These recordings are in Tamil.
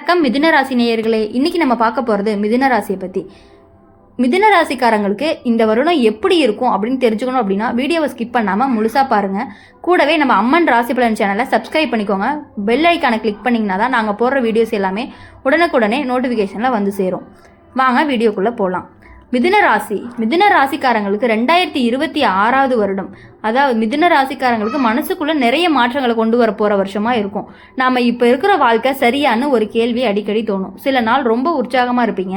வணக்கம். மிதுன ராசி நேயர்களே இன்னைக்கு நம்ம பார்க்க போகிறது மிதுன ராசியை பற்றி மிதுன ராசிக்காரங்களுக்கு இந்த வருடம் எப்படி இருக்கும் அப்படின்னு தெரிஞ்சுக்கணும் அப்படின்னா வீடியோவை ஸ்கிப் பண்ணாமல் முழுசாக பாருங்கள் கூடவே நம்ம அம்மன் ராசி பலன் சேனலை சப்ஸ்கிரைப் பண்ணிக்கோங்க. பெல் ஐக்கானை கிளிக் பண்ணிங்கன்னா தான் நாங்கள் போடுற வீடியோஸ் எல்லாமே உடனுக்குடனே நோட்டிஃபிகேஷனில் வந்து சேரும். வாங்க வீடியோக்குள்ளே போகலாம் மிதுன ராசி. மிதுன ராசிக்காரங்களுக்கு ரெண்டாயிரத்தி இருபத்தி ஆறாவது வருடம். அதாவது மிதுன ராசிக்காரங்களுக்கு மனசுக்குள்ளே நிறைய மாற்றங்களை கொண்டு வர போகிற வருஷமாக இருக்கும். நாம் இப்போ இருக்கிற வாழ்க்கை சரியான்னு ஒரு கேள்வி அடிக்கடி தோணும். சில நாள் ரொம்ப உற்சாகமாக இருப்பீங்க.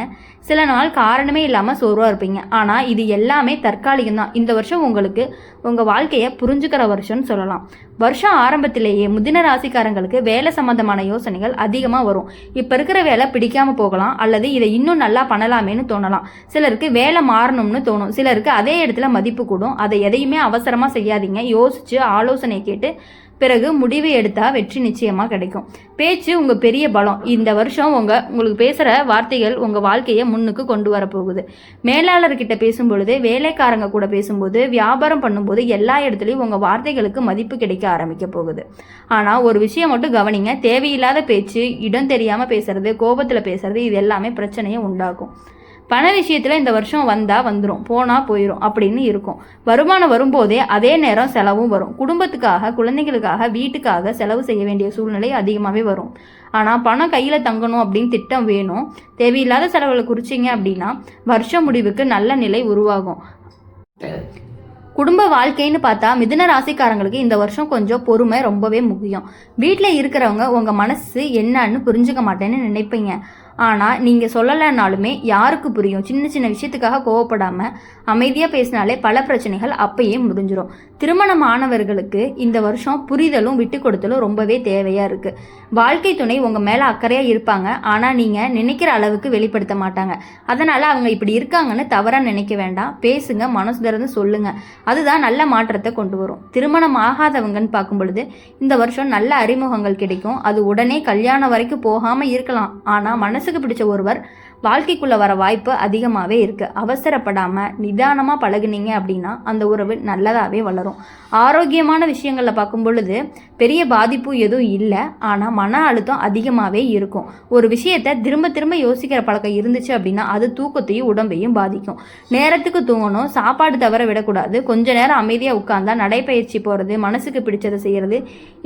சில நாள் காரணமே இல்லாமல் சோர்வாக இருப்பீங்க. ஆனால் இது எல்லாமே தற்காலிகம் தான். இந்த வருஷம் உங்களுக்கு உங்கள் வாழ்க்கையை புரிஞ்சுக்கிற வருஷம்னு சொல்லலாம். வருஷம் ஆரம்பத்திலேயே முதின ராசிக்காரங்களுக்கு வேலை சம்பந்தமான யோசனைகள் அதிகமாக வரும். இப்போ இருக்கிற வேலை பிடிக்காமல் போகலாம். அல்லது இதை இன்னும் நல்லா பண்ணலாமேன்னு தோணலாம். சிலருக்கு வேலை மாறணும்னு தோணும். சிலருக்கு அதே இடத்துல மதிப்பு கூடும். அதை எதையுமே அவசரமாக செய்யாதீங்க. யோசிச்சு ஆலோசனை கேட்டு பிறகு முடிவு எடுத்தால் வெற்றி நிச்சயமாக கிடைக்கும். பேச்சு உங்கள் பெரிய பலம். இந்த வருஷம் உங்கள் உங்களுக்கு பேசுகிற வார்த்தைகள் உங்கள் வாழ்க்கையை முன்னுக்கு கொண்டு வரப்போகுது மேலாளர்கிட்ட பேசும்பொழுது வேலைக்காரங்க கூட பேசும்போது வியாபாரம் பண்ணும்போது எல்லா இடத்துலையும் உங்கள் வார்த்தைகளுக்கு மதிப்பு கிடைக்க ஆரம்பிக்க போகுது. ஆனால் ஒரு விஷயம் மட்டும் கவனிங்க. தேவையில்லாத பேச்சு இடம் தெரியாமல் பேசுறது கோபத்தில் பேசுறது இது எல்லாமே பிரச்சனையை உண்டாக்கும். பண விஷயத்தில் இந்த வருஷம் வந்தால் வந்துடும் போனால் போயிடும் அப்படின்னு இருக்கும். வருமானம் வரும்போதே அதே நேரம் செலவும் வரும். குடும்பத்துக்காக குழந்தைகளுக்காக வீட்டுக்காக செலவு செய்ய வேண்டிய சூழ்நிலை அதிகமாகவே வரும். ஆனால் பணம் கையில் தங்கணும் அப்படின்னு திட்டம் வேணும். தேவையில்லாத செலவுகளை குறிச்சிங்க அப்படின்னா வருஷம் முடிவுக்கு நல்ல நிலை உருவாகும். குடும்ப வாழ்க்கைன்னு பார்த்தா மிதுன ராசிக்காரங்களுக்கு இந்த வருஷம் கொஞ்சம் பொறுமை ரொம்பவே முக்கியம். வீட்டில் இருக்கிறவங்க உங்கள் மனசு என்னன்னு புரிஞ்சுக்க மாட்டேன்னு நினைப்பீங்க. ஆனால் நீங்கள் சொல்லலைனாலுமே யாருக்கு புரியும்? சின்ன சின்ன விஷயத்துக்காக கோவப்படாமல் அமைதியாக பேசினாலே பல பிரச்சனைகள் அப்பயே முடிஞ்சிடும் திருமணம் ஆனவர்களுக்கு இந்த வருஷம் புரிதலும் விட்டு கொடுத்தலும் ரொம்பவே தேவையாக இருக்குது வாழ்க்கை துணை உங்கள் மேலே அக்கறையாக இருப்பாங்க. ஆனால் நீங்கள் நினைக்கிற அளவுக்கு வெளிப்படுத்த மாட்டாங்க. அதனால் அவங்க இப்படி இருக்காங்கன்னு தவறாக நினைக்க வேண்டாம். பேசுங்க மனசு திறந்து சொல்லுங்கள் அதுதான் நல்ல மாற்றத்தை கொண்டு வரும். திருமணம் ஆகாதவங்கன்னு பார்க்கும் பொழுது இந்த வருஷம் நல்ல அறிமுகங்கள் கிடைக்கும். அது உடனே கல்யாணம் வரைக்கும் போகாமல் இருக்கலாம். ஆனால் மனசு மனசுக்கு பிடிச்ச ஒருவர் வாழ்க்கைக்குள்ள வர வாய்ப்பு அதிகமாகவே இருக்கு. அவசரப்படாம நிதானமாக பழகுனீங்க அப்படின்னா அந்த உறவு நல்லதாகவே வளரும். ஆரோக்கியமான விஷயங்களில் பார்க்கும் பொழுது பெரிய பாதிப்பு எதுவும் இல்லை. ஆனால் மன அழுத்தம் அதிகமாகவே இருக்கும். ஒரு விஷயத்தை திரும்ப திரும்ப யோசிக்கிற பழக்கம் இருந்துச்சு அப்படின்னா அது தூக்கத்தையும் உடம்பையும் பாதிக்கும். நேரத்துக்கு தூங்கணும் சாப்பாடு தவற விடக்கூடாது கொஞ்ச நேரம் அமைதியாக உட்கார்ந்தா நடைப்பயிற்சி போகிறது மனசுக்கு பிடிச்சதை செய்கிறது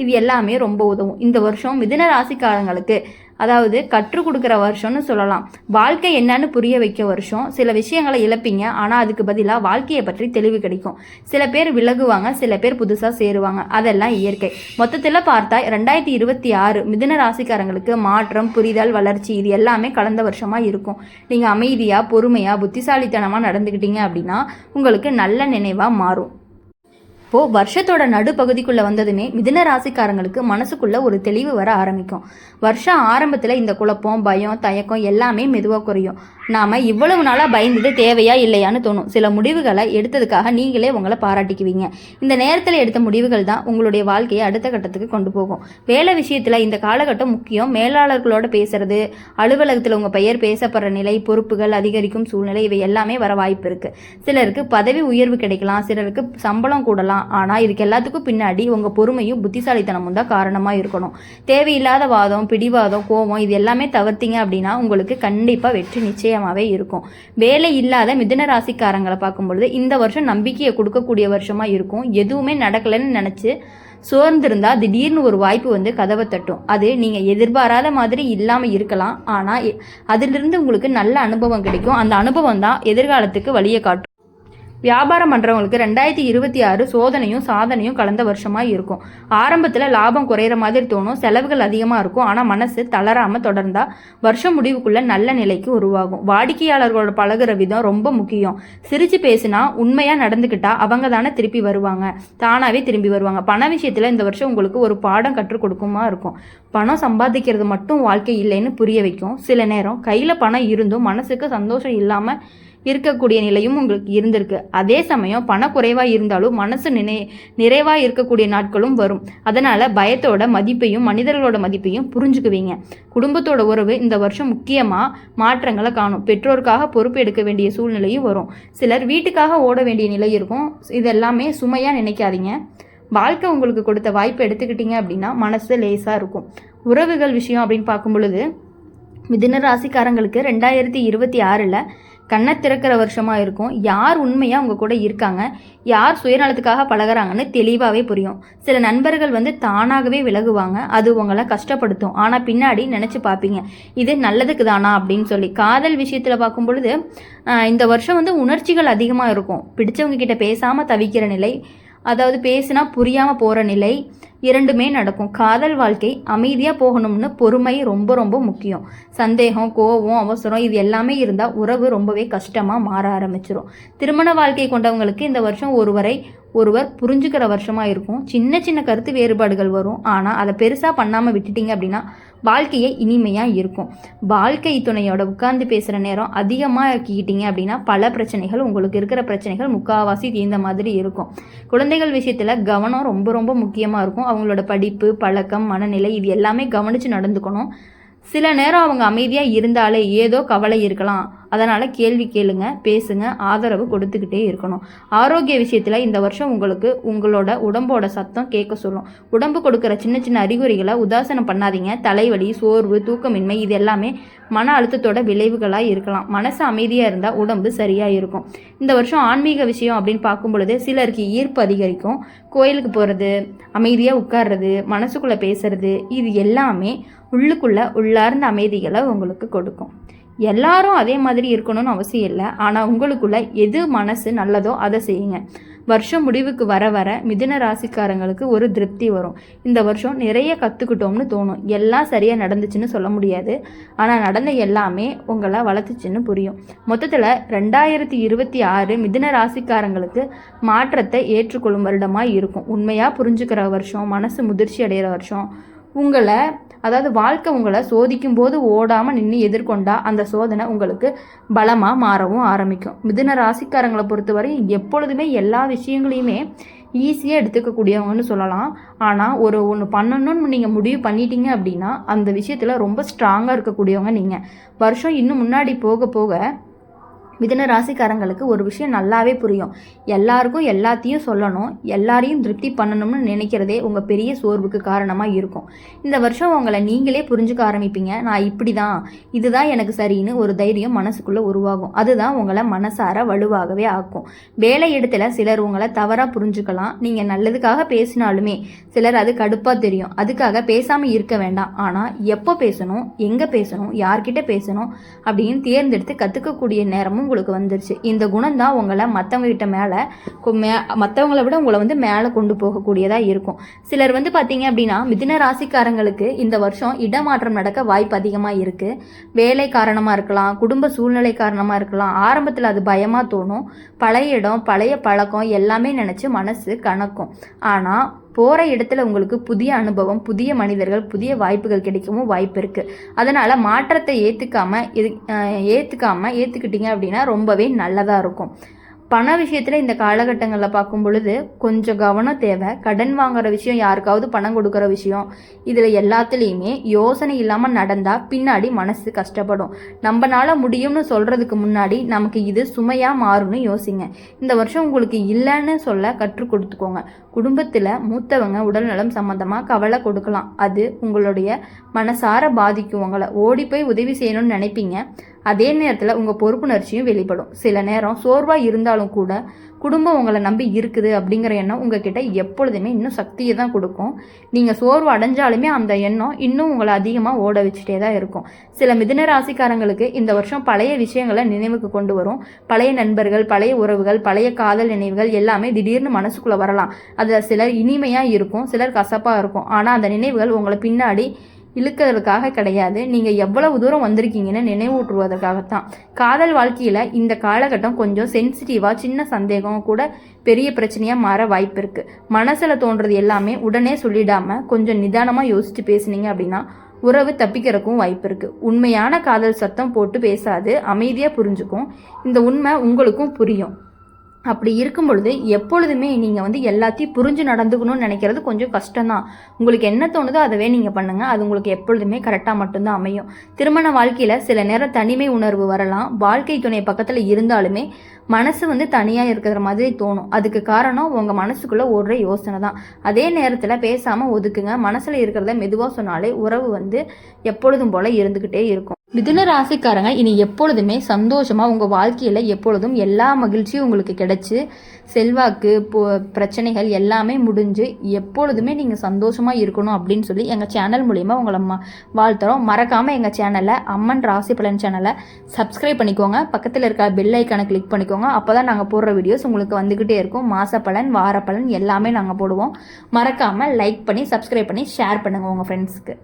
இது எல்லாமே ரொம்ப உதவும். இந்த வருஷம் மிதுன ராசிக்காரங்களுக்கு அதாவது கற்றுக் கொடுக்குற வருஷம்னு சொல்லலாம். வாழ்க்கை என்னன்னு புரிய வைக்க வருஷம். சில விஷயங்களை இழப்பீங்க. ஆனால் அதுக்கு பதிலாக வாழ்க்கையை பற்றி தெளிவு கிடைக்கும். சில பேர் விலகுவாங்க. சில பேர் புதுசாக சேருவாங்க. அதெல்லாம் இயற்கை. மொத்தத்தில் பார்த்தா ரெண்டாயிரத்தி இருபத்தி ஆறு மிதுன ராசிக்காரங்களுக்கு மாற்றம் புரிதல் வளர்ச்சி இது எல்லாமே கலந்த வருஷமாக இருக்கும். நீங்கள் அமைதியாக பொறுமையாக புத்திசாலித்தனமாக நடந்துக்கிட்டீங்க அப்படின்னா உங்களுக்கு நல்ல நினைவாக மாறும். இப்போ வருஷத்தோட நடுப்பகுதிக்குள்ளே வந்ததுமே மிதின ராசிக்காரங்களுக்கு மனசுக்குள்ள ஒரு தெளிவு வர ஆரம்பிக்கும். வருஷம் ஆரம்பத்தில் இந்த குழப்பம் பயம் தயக்கம் எல்லாமே மெதுவாக குறையும். நாம இவ்வளவு நாளாக பயந்தது தேவையா இல்லையான்னு தோணும். சில முடிவுகளை எடுத்ததுக்காக நீங்களே உங்களை பாராட்டிக்குவீங்க. இந்த நேரத்தில் எடுத்த முடிவுகள் தான் உங்களுடைய வாழ்க்கையை அடுத்த கட்டத்துக்கு கொண்டு போகும். வேலை விஷயத்தில் இந்த காலகட்டம் முக்கியம். மேலாளர்களோட பேசுறது அலுவலகத்தில் உங்கள் பெயர் பேசப்படுற நிலை பொறுப்புகள் அதிகரிக்கும் சூழ்நிலை இவை எல்லாமே வர வாய்ப்பு இருக்கு. சிலருக்கு பதவி உயர்வு கிடைக்கலாம் சிலருக்கு சம்பளம் கூடலாம். ஆனால் இதுக்கு எல்லாத்துக்கும் பின்னாடி உங்கள் பொறுமையும் புத்திசாலித்தனமும் தான் காரணமாக இருக்கணும். தேவையில்லாத வாதம் பிடிவாதம் கோபம் இது எல்லாமே தவிர்த்தீங்க அப்படின்னா உங்களுக்கு கண்டிப்பாக வெற்றி நிச்சயமாகவே இருக்கும். வேலை இல்லாத மிதுன ராசிக்காரங்களை பார்க்கும்பொழுது இந்த வருஷம் நம்பிக்கையை கொடுக்கக்கூடிய வருஷமாக இருக்கும். எதுவுமே நடக்கலைன்னு நினச்சி சோர்ந்திருந்தா திடீர்னு ஒரு வாய்ப்பு வந்து கதவை தட்டும். அது நீங்கள் எதிர்பாராத மாதிரி இல்லாமல் இருக்கலாம். ஆனால் அதிலிருந்து உங்களுக்கு நல்ல அனுபவம் கிடைக்கும். அந்த அனுபவம் தான் எதிர்காலத்துக்கு வழியை காட்டும். வியாபாரம் பண்ணுறவங்களுக்கு ரெண்டாயிரத்தி இருபத்தி ஆறு சோதனையும் சாதனையும் கலந்த வருஷமாக இருக்கும். ஆரம்பத்தில் லாபம் குறையிற மாதிரி தோணும் செலவுகள் அதிகமாக இருக்கும். ஆனால் மனசு தளராமல் தொடர்ந்தால் வருஷம் முடிவுக்குள்ளே நல்ல நிலைக்கு உருவாகும். வாடிக்கையாளர்களோட பழகுற விதம் ரொம்ப முக்கியம். சிரித்து பேசினா உண்மையாக நடந்துக்கிட்டா அவங்க தானே திருப்பி வருவாங்க. தானாகவே திரும்பி வருவாங்க. பண விஷயத்தில் இந்த வருஷம் உங்களுக்கு ஒரு பாடம் கற்றுக் கொடுக்குமா இருக்கும். பணம் சம்பாதிக்கிறது மட்டும் வாழ்க்கை இல்லைன்னு புரிய வைக்கும். சில நேரம் கையில் பணம் இருந்தும் மனசுக்கு சந்தோஷம் இல்லாமல் இருக்கக்கூடிய நிலையும் உங்களுக்கு இருந்திருக்கு. அதே சமயம் பணக்குறைவாக இருந்தாலும் மனசு நினை நிறைவாக இருக்கக்கூடிய நாட்களும் வரும். அதனால் பயத்தோட மதிப்பையும் மனிதர்களோட மதிப்பையும் புரிஞ்சுக்குவீங்க. குடும்பத்தோட உறவு இந்த வருஷம் முக்கியமாக மாற்றங்களை காணும். பெற்றோருக்காக பொறுப்பு எடுக்க வேண்டிய சூழ்நிலையும் வரும். சிலர் வீட்டுக்காக ஓட வேண்டிய நிலை இருக்கும். இதெல்லாமே சுமையாக நினைக்காதீங்க. வாழ்க்கை உங்களுக்கு கொடுத்த வாய்ப்பை எடுத்துக்கிட்டீங்க அப்படின்னா மனசு லேசாக இருக்கும். உறவுகள் விஷயம் அப்படின்னு பார்க்கும் பொழுது மிதுன ராசிக்காரங்களுக்கு ரெண்டாயிரத்தி இருபத்தி ஆறில் கண்ணை திறக்கிற வருஷமாக இருக்கும். யார் உண்மையாக உங்கள் கூட இருக்காங்க? யார் சுயநலத்துக்காக பழகுறாங்கன்னு தெளிவாகவே புரியும். சில நண்பர்கள் வந்து தானாகவே விலகுவாங்க. அது உங்களை கஷ்டப்படுத்தும். ஆனால் பின்னாடி நினச்சி பார்ப்பீங்க. இது நல்லதுக்கு தானா அப்படின்னு சொல்லி. காதல் விஷயத்தில் பார்க்கும் பொழுது இந்த வருஷம் வந்து உணர்ச்சிகள் அதிகமாக இருக்கும். பிடிச்சவங்க கிட்ட பேசாமல் தவிக்கிற நிலை அதாவது பேசினா புரியாமல் போகிற நிலை இரண்டுமே நடக்கும். காதல் வாழ்க்கை அமைதியாக போகணும்னு பொறுமை ரொம்ப ரொம்ப முக்கியம். சந்தேகம் கோபம் அவசரம் இது எல்லாமே இருந்தால் உறவு ரொம்பவே கஷ்டமாக மாற ஆரம்பிச்சிடும் திருமண வாழ்க்கை கொண்டவங்களுக்கு இந்த வருஷம் ஒருவரை ஒருவர் புரிஞ்சுக்கிற வருஷமாக இருக்கும். சின்ன சின்ன கருத்து வேறுபாடுகள் வரும். ஆனால் அதை பெருசாக பண்ணாமல் விட்டுட்டீங்க அப்படின்னா வாழ்க்கையே இனிமையாக இருக்கும். வாழ்க்கை துணையோட உட்கார்ந்து பேசுகிற நேரம் அதிகமாக ஆக்கிக்கிட்டீங்க அப்படின்னா பல பிரச்சனைகள் உங்களுக்கு இருக்கிற பிரச்சனைகள் முக்காவாசி தீர்ந்த மாதிரி இருக்கும். குழந்தைகள் விஷயத்தில் கவனம் ரொம்ப ரொம்ப முக்கியமாக இருக்கும். அவங்களோட படிப்பு பழக்கம் மனநிலை இது எல்லாமே கவனித்து நடந்துக்கணும். சில நேரம் அவங்க அமைதியாக இருந்தாலே ஏதோ கவலை இருக்கலாம். அதனால் கேள்வி கேளுங்க பேசுங்க ஆதரவு கொடுத்துக்கிட்டே இருக்கணும். ஆரோக்கிய விஷயத்தில் இந்த வருஷம் உங்களுக்கு உங்களோட உடம்போட சத்தம் கேட்க சொல்லும். உடம்பு கொடுக்குற சின்ன சின்ன அறிகுறிகளை உதாசனம் பண்ணாதீங்க. தலைவலி சோர்வு தூக்கமின்மை இது எல்லாமே மன அழுத்தத்தோட விளைவுகளாக இருக்கலாம். மனசு அமைதியாக இருந்தால் உடம்பு சரியாக இருக்கும். இந்த வருஷம் ஆன்மீக விஷயம் அப்படின்னு பார்க்கும் பொழுது சிலருக்கு ஈர்ப்பு அதிகரிக்கும். கோயிலுக்கு போகிறது அமைதியாக உட்கார்றது மனசுக்குள்ளே பேசுறது இது எல்லாமே உள்ளுக்குள்ளே உள்ளார்ந்த அமைதிகளை உங்களுக்கு கொடுக்கும். எல்லாரும் அதே மாதிரி இருக்கணும்னு அவசியம் இல்லை. ஆனால் உங்களுக்குள்ள எது மனசு நல்லதோ அதை செய்யுங்க. வருஷம் முடிவுக்கு வர வர மிதுன ராசிக்காரங்களுக்கு ஒரு திருப்தி வரும். இந்த வருஷம் நிறைய கற்றுக்கிட்டோம்னு தோணும். எல்லாம் சரியாக நடந்துச்சுன்னு சொல்ல முடியாது. ஆனால் நடந்த எல்லாமே உங்களை வளர்த்துச்சுன்னு புரியும். மொத்தத்தில் ரெண்டாயிரத்தி இருபத்தி ஆறு மிதுன ராசிக்காரங்களுக்கு மாற்றத்தை ஏற்றுக்கொள்ளும் வருடமாக இருக்கும். உண்மையாக புரிஞ்சுக்கிற வருஷம் மனசு முதிர்ச்சி அடைகிற வருஷம் உங்களை அதாவது வாழ்க்கை உங்களை சோதிக்கும் போது ஓடாமல் நின்று எதிர்கொண்டா அந்த சோதனை உங்களுக்கு பலமாக மாறவும் ஆரம்பிக்கும். மிதுன ராசிக்காரங்களை பொறுத்தவரை எப்பொழுதுமே எல்லா விஷயங்களையுமே ஈஸியாக எடுத்துக்கக்கூடியவங்கன்னு சொல்லலாம். ஆனால் ஒரு ஒன்று பண்ணணும்னு நீங்கள் முடிவு பண்ணிட்டீங்க அப்படின்னா அந்த விஷயத்தில் ரொம்ப ஸ்ட்ராங்காக இருக்கக்கூடியவங்க நீங்கள் வருஷம் இன்னும் முன்னாடி போக போக மிதன ராசிக்காரங்களுக்கு ஒரு விஷயம் நல்லாவே புரியும். எல்லாருக்கும் எல்லாத்தையும் சொல்லணும் எல்லாரையும் திருப்தி பண்ணணும்னு நினைக்கிறதே உங்கள் பெரிய சோர்வுக்கு காரணமாக இருக்கும். இந்த வருஷம் உங்களை நீங்களே புரிஞ்சுக்க ஆரம்பிப்பீங்க. நான் இப்படி தான் இதுதான் எனக்கு சரின்னு ஒரு தைரியம் மனசுக்குள்ளே உருவாகும். அதுதான் உங்களை மனசார வலுவாகவே ஆக்கும். வேலை இடத்துல சிலர் உங்களை தவறாக புரிஞ்சுக்கலாம். நீங்கள் நல்லதுக்காக பேசினாலுமே சிலர் அது கடுப்பாக தெரியும். அதுக்காக பேசாமல் இருக்க வேண்டாம். ஆனால் எப்போ பேசணும் எங்கே பேசணும் யார்கிட்ட பேசணும் அப்படின்னு தேர்ந்தெடுத்து கற்றுக்கக்கூடிய நேரமும் உங்களுக்கு வந்துருச்சு. இந்த குணம் தான் உங்களை மற்றவங்க கிட்ட மேலே மே மற்றவங்கள விட உங்களை வந்து மேலே கொண்டு போகக்கூடியதாக இருக்கும். சிலர் வந்து பார்த்தீங்க அப்படின்னா மிதின ராசிக்காரங்களுக்கு இந்த வருஷம் இடமாற்றம் நடக்க வாய்ப்பு அதிகமாக இருக்குது வேலை காரணமாக இருக்கலாம் குடும்ப சூழ்நிலை காரணமாக இருக்கலாம். ஆரம்பத்தில் அது பயமாக தோணும். பழைய இடம் பழைய பழக்கம் எல்லாமே நினச்சி மனசு கணக்கும் ஆனால் போகிற இடத்துல உங்களுக்கு புதிய அனுபவம் புதிய மனிதர்கள் புதிய வாய்ப்புகள் கிடைக்கவும் வாய்ப்பு இருக்குது அதனால் மாற்றத்தை ஏற்றுக்காமல் இது ஏற்றுக்காமல் ஏற்றுக்கிட்டீங்க அப்படின்னா ரொம்பவே நல்லதாக இருக்கும். பண விஷயத்தில் இந்த காலகட்டங்களில் பார்க்கும் பொழுது கொஞ்சம் கவனம் தேவை. கடன் வாங்குற விஷயம் யாருக்காவது பணம் கொடுக்குற விஷயம் இதில் எல்லாத்துலேயுமே யோசனை இல்லாமல் நடந்தால் பின்னாடி மனசு கஷ்டப்படும். நம்மளால் முடியும்னு சொல்கிறதுக்கு முன்னாடி நமக்கு இது சுமையாக மாறும்னு யோசிங்க. இந்த வருஷம் உங்களுக்கு இல்லைன்னு சொல்ல கற்றுக் கொடுத்துக்கோங்க. குடும்பத்தில் மூத்தவங்க உடல்நலம் சம்மந்தமாக கவலை கொடுக்கலாம். அது உங்களுடைய மனசார பாதிக்கும் உங்களை. ஓடி போய் உதவி செய்யணும்னு நினைப்பீங்க. அதே நேரத்தில் உங்கள் பொறுப்புணர்ச்சியும் வெளிப்படும். சில நேரம் சோர்வாக இருந்தாலும் கூட குடும்பம் உங்களை நம்பி இருக்குது அப்படிங்கிற எண்ணம் உங்ககிட்ட எப்பொழுதுமே இன்னும் சக்தியை தான் கொடுக்கும். நீங்கள் சோர்வு அடைஞ்சாலுமே அந்த எண்ணம் இன்னும் உங்களை அதிகமாக ஓட வச்சுட்டே தான் இருக்கும். சில மிதுன ராசிக்காரங்களுக்கு இந்த வருஷம் பழைய விஷயங்களை நினைவுக்கு கொண்டு வரும். பழைய நண்பர்கள் பழைய உறவுகள் பழைய காதல் நினைவுகள் எல்லாமே திடீர்னு மனசுக்குள்ளே வரலாம். அதில் சிலர் இனிமையாக இருக்கும் சிலர் கசப்பாக இருக்கும். ஆனால் அந்த நினைவுகள் உங்களை பின்னாடி இழுக்கிறதுக்காக கிடையாது. நீங்கள் எவ்வளவு தூரம் வந்திருக்கீங்கன்னு நினைவூட்டுவதற்காகத்தான். காதல் வாழ்க்கையில் இந்த காலகட்டம் கொஞ்சம் சென்சிட்டிவாக சின்ன சந்தேகம் கூட பெரிய பிரச்சனையாக மாற வாய்ப்பு இருக்குது மனசில் தோன்றது எல்லாமே உடனே சொல்லிடாமல் கொஞ்சம் நிதானமாக யோசித்து பேசுனீங்க அப்படின்னா உறவு தப்பிக்கிறக்கும் வாய்ப்பு இருக்குது உண்மையான காதல் சத்தம் போட்டு பேசாது அமைதியாக புரிஞ்சுக்கும். இந்த உண்மை உங்களுக்கும் புரியும். அப்படி இருக்கும் பொழுது எப்பொழுதுமே நீங்கள் வந்து எல்லாத்தையும் புரிஞ்சு நடந்துக்கணும்னு நினைக்கிறது கொஞ்சம் கஷ்டம்தான். உங்களுக்கு என்ன தோணுதோ அதவே நீங்கள் பண்ணுங்கள் அது உங்களுக்கு எப்பொழுதுமே கரெக்டாக மட்டும்தான் அமையும். திருமண வாழ்க்கையில் சில நேரம் தனிமை உணர்வு வரலாம். வாழ்க்கை துணை பக்கத்தில் இருந்தாலுமே மனசு வந்து தனியாக இருக்கிற மாதிரி தோணும். அதுக்கு காரணம் உங்கள் மனசுக்குள்ளே ஓடுற யோசனை தான். அதே நேரத்தில் பேசாமல் ஒதுக்குங்க. மனசில் இருக்கிறத மெதுவாக சொன்னாலே உறவு வந்து எப்பொழுதும் போல் இருந்துக்கிட்டே இருக்கும். மிதுன ராசிக்காரங்க இனி எப்பொழுதுமே சந்தோஷமாக உங்கள் வாழ்க்கையில் எப்பொழுதும் எல்லா மகிழ்ச்சியும் உங்களுக்கு கிடைச்சி செல்வாக்கு போ பிரச்சனைகள் எல்லாமே முடிஞ்சு எப்பொழுதுமே நீங்கள் சந்தோஷமாக இருக்கணும் அப்படின்னு சொல்லி எங்கள் சேனல் மூலிமா உங்களை ம வாழ்த்துறோம். மறக்காமல் எங்கள் சேனலை அம்மன் ராசி பலன் சேனலை சப்ஸ்கிரைப் பண்ணிக்கோங்க. பக்கத்தில் இருக்க பெல் ஐக்கானை கிளிக் பண்ணிக்கோங்க. அப்போ தான் நாங்கள் போடுற வீடியோஸ் உங்களுக்கு வந்துக்கிட்டே இருக்கும். மாத பலன் வார பலன் எல்லாமே நாங்கள் போடுவோம். மறக்காமல் லைக் பண்ணி சப்ஸ்கிரைப் பண்ணி ஷேர் பண்ணுங்கள் உங்கள் ஃப்ரெண்ட்ஸ்க்கு